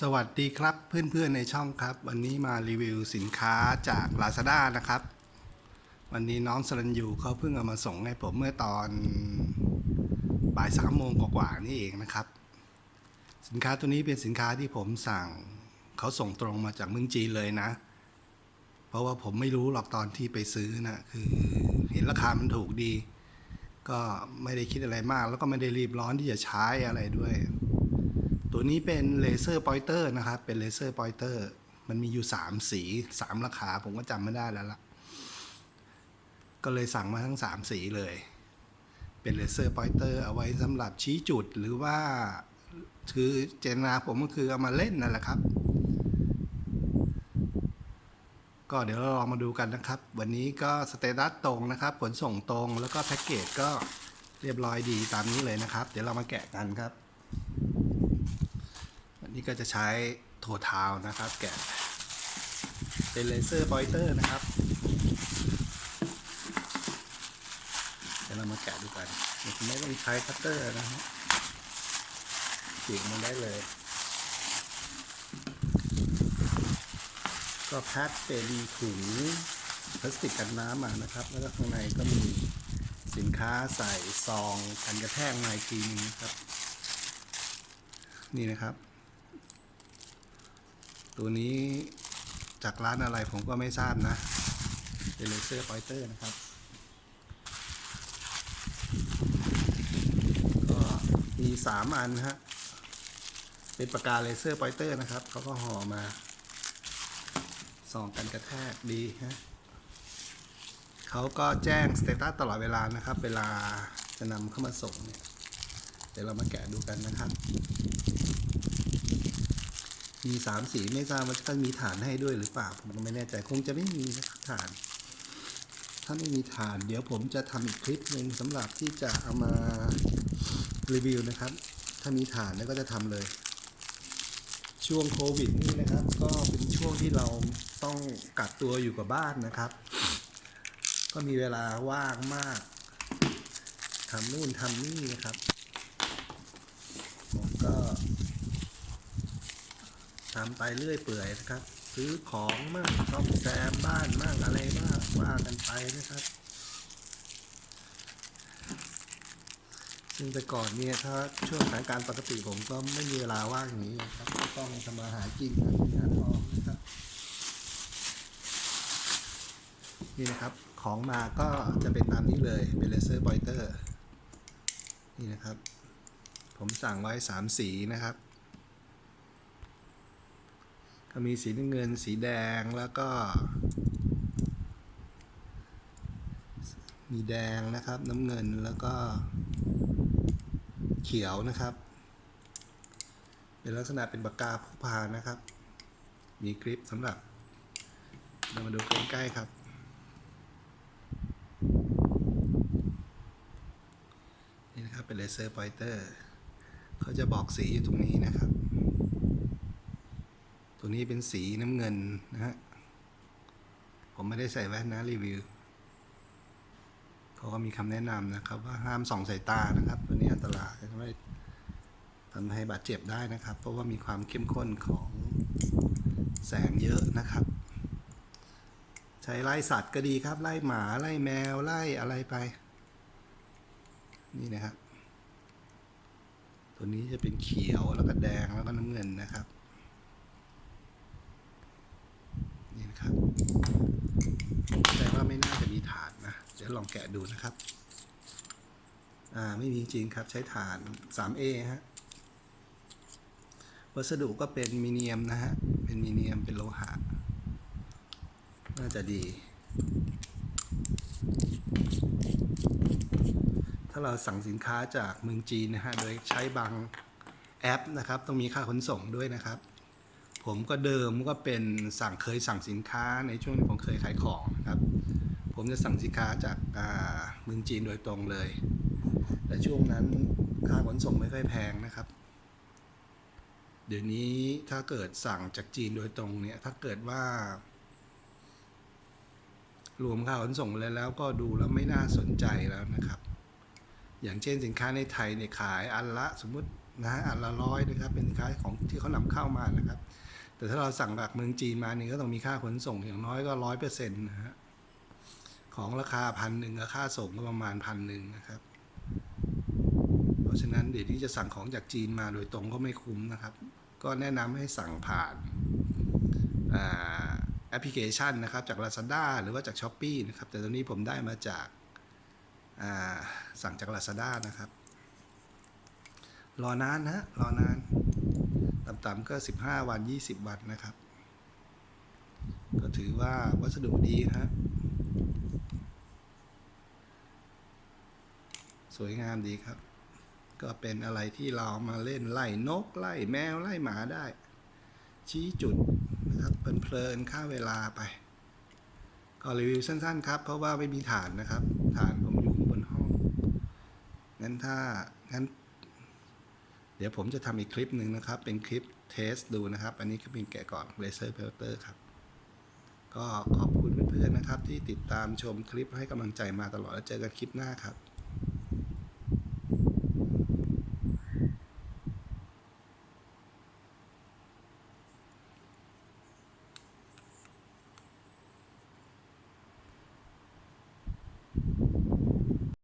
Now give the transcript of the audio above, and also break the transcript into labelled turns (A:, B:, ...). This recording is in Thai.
A: สวัสดีครับเพื่อนๆในช่องครับ วันนี้มารีวิวสินค้าจาก Lazada นะครับ วันนี้น้องสรัญยูเขาเพิ่งเอามาส่งให้ผมเมื่อตอนบ่ายสามโมงกว่าๆนี่เองนะครับ สินค้าตัวนี้เป็นสินค้าที่ผมสั่งเขาส่งตรงมาจากเมืองจีนเลยนะ เพราะว่าผมไม่รู้หรอกตอนที่ไปซื้อนะคือเห็นราคามันถูกดี ก็ไม่ได้คิดอะไรมาก แล้วก็ไม่ได้รีบร้อนที่จะใช้อะไรด้วย ตัวนี้เป็นเลเซอร์ปอยเตอร์นะครับ เป็นเลเซอร์ปอยเตอร์ มันมีอยู่ 3 สี 3 ราคา ผมก็จำไม่ได้แล้วล่ะก็เลยสั่งมาทั้ง 3 สีเลย เป็นเลเซอร์ปอยเตอร์เอาไว้สำหรับชี้จุดหรือว่า คือเจตนาผมก็คือเอามาเล่นนั่นแหละครับ ก็เดี๋ยวเราลองมาดูกันนะครับ วันนี้ก็สเตตัสตรงนะครับผลส่งตรงแล้วก็แพ็กเกจก็เรียบร้อยดีตามนี้เลยนะครับ เดี๋ยวเรามาแกะกันครับ นนี้ก็จะใช้โทเทาวนะครับ แกะเป็นเลเซอร์ปอยเตอร์นะครับเดี๋ยวเรามาแกะดูกันไม่ต้องใช้คัตเตอร์นะฮะฉีกมันได้เลย ก็แพ็คเป็นถุงพลาสติกกันน้ำมานะครับ แล้วก็ข้างในก็มีสินค้าใส่ซองกันกระแทกมาอีกทีนึงนะครับ นี่นะครับ ตัวนี้จากร้านอะไรผมก็ไม่ทราบนะ เป็นเลเซอร์ปอยเตอร์นะครับ ก็มีสามอันฮะ เป็นปากกาเลเซอร์ปอยเตอร์นะครับ เขาก็ห่อมาส่องกันกระแทกดีฮะเขาก็แจ้งสเตตัสตลอดเวลานะครับ เวลาจะนำเข้ามาส่งเนี่ย เดี๋ยวเรามาแกะดูกันนะครับ มีสามสีไม่ทราบว่าจะมีฐานให้ด้วยหรือเปล่า ผมก็ไม่แน่ใจคงจะไม่มีนะครับฐาน ถ้าไม่มีฐาน เดี๋ยวผมจะทำอีกคลิปหนึ่งสำหรับที่จะเอามารีวิวนะครับ ถ้ามีฐานแล้วก็จะทำเลย ช่วงโควิดนี่นะครับ ก็เป็นช่วงที่เราต้องกักตัวอยู่กับบ้านนะครับ ก็มีเวลาว่างมากทำนู่นทำนี่นะครับผมก็ ทำไปเรื่อยเปื่อยนะครับ ซื้อของมากซ่อมแซมบ้านมากอะไรมากว่ากันไปนะครับ ซึ่งแต่ก่อนเนี่ยถ้าช่วงสถานการณ์ปกติผมก็ไม่มีเวลาว่างอย่างนี้นะครับต้องทำมาหากินหางานทองนะครับนี่นะครับของมาก็จะเป็นตามนี้เลยเป็นเลเซอร์บอยเตอร์นี่นะครับ ผมสั่งไว้ 3 สีนะครับ มีสีน้ำเงิน สีแดงแล้วก็ มีแดงนะครับน้ำเงินแล้วก็ เขียวนะครับ เป็นลักษณะเป็นปากกาพกพานะครับ มีกริปสำหรับ เรามาดูใกล้ๆครับนี่นะครับเป็นเลเซอร์พอยเตอร์เขาจะบอกสีอยู่ตรงนี้นะครับ ตัวนี้เป็นสีน้ำเงินนะฮะ ผมไม่ได้ใส่แว่นนะรีวิว เขาก็มีคำแนะนำนะครับ ว่าห้ามส่องสายตานะครับ ตัวนี้อันตรายทำให้ทำให้บาดเจ็บได้นะครับ เพราะว่ามีความเข้มข้นของแสงเยอะนะครับ ใช้ไล่สัตว์ก็ดีครับ ไล่หมาไล่แมวไล่อะไรไป นี่นะครับ ตัวนี้จะเป็นเขียวแล้วก็แดงแล้วก็น้ำเงินนะครับ นี่นะครับ แต่ว่าไม่น่าจะมีฐานนะ เดี๋ยวลองแกะดูนะครับ อ่าไม่มีจริงครับใช้ฐาน 3A ฮะ วัสดุก็เป็นมีเนียมนะฮะ เป็นมีเนียมเป็นโลหะ น่าจะดี ถ้าเราสั่งสินค้าจากเมืองจีนนะฮะ โดยใช้บางแอปนะครับ ต้องมีค่าขนส่งด้วยนะครับ ผมก็เดิมก็เป็นสั่งเคยสั่งสินค้าในช่วงที่ผมเคยขายของนะครับ ผมจะสั่งสินค้าจากอ่าเมืองจีนโดยตรงเลย แต่ช่วงนั้นค่าขนส่งไม่ค่อยแพงนะครับ เดี๋ยวนี้ถ้าเกิดสั่งจากจีนโดยตรงเนี่ยถ้าเกิดว่า รวมค่าขนส่งเลยแล้วก็ดูแล้วไม่น่าสนใจแล้วนะครับ อย่างเช่นสินค้าในไทยเนี่ยขายอันละสมมตินะฮะอันละร้อยนะครับ เป็นสินค้าของที่เขานำเข้ามานะครับ แต่ถ้าเราสั่งจากเมืองจีนมานี่ก็ต้องมีค่าขนส่งอย่างน้อยก็ร้อยเปอร์เซ็นต์นะฮะของราคาพันหนึ่งกับค่าส่งก็ประมาณพันหนึ่งนะครับ เพราะฉะนั้นเดี๋ยวนี้จะสั่งของจากจีนมาโดยตรงก็ไม่คุ้มนะครับ ก็แนะนำให้สั่งผ่านอแอปพลิเคชันนะครับจาก Lazada หรือว่าจาก s h อ p e e นะครับ แต่ตอนนี้ผมได้มาจากาสั่งจาก Lazada นะครับ รอนานนะฮะรอนาน ต่ำๆก็ 15 วัน 20 วันนะครับ ก็ถือว่าวัสดุดีฮะสวยงามดีครับ ก็เป็นอะไรที่เรามาเล่นไล่นกไล่แมวไล่หมาได้ ชี้จุดนะครับเพลินๆค่าเวลาไป ก็รีวิวสั้นๆครับ เพราะว่าไม่มีฐานนะครับ ฐานผมอยู่บนห้อง งั้นถ้างั้น เดี๋ยวผมจะทำอีกคลิปหนึ่งนะครับ เป็นคลิปเทสดูนะครับ อันนี้ก็เป็นแกะก่อน Laser Pelter ครับ ก็ขอบคุณเพื่อนๆนะครับ ที่ติดตามชมคลิปให้กำลังใจมาตลอดแล้วเจอกันคลิปหน้าครับ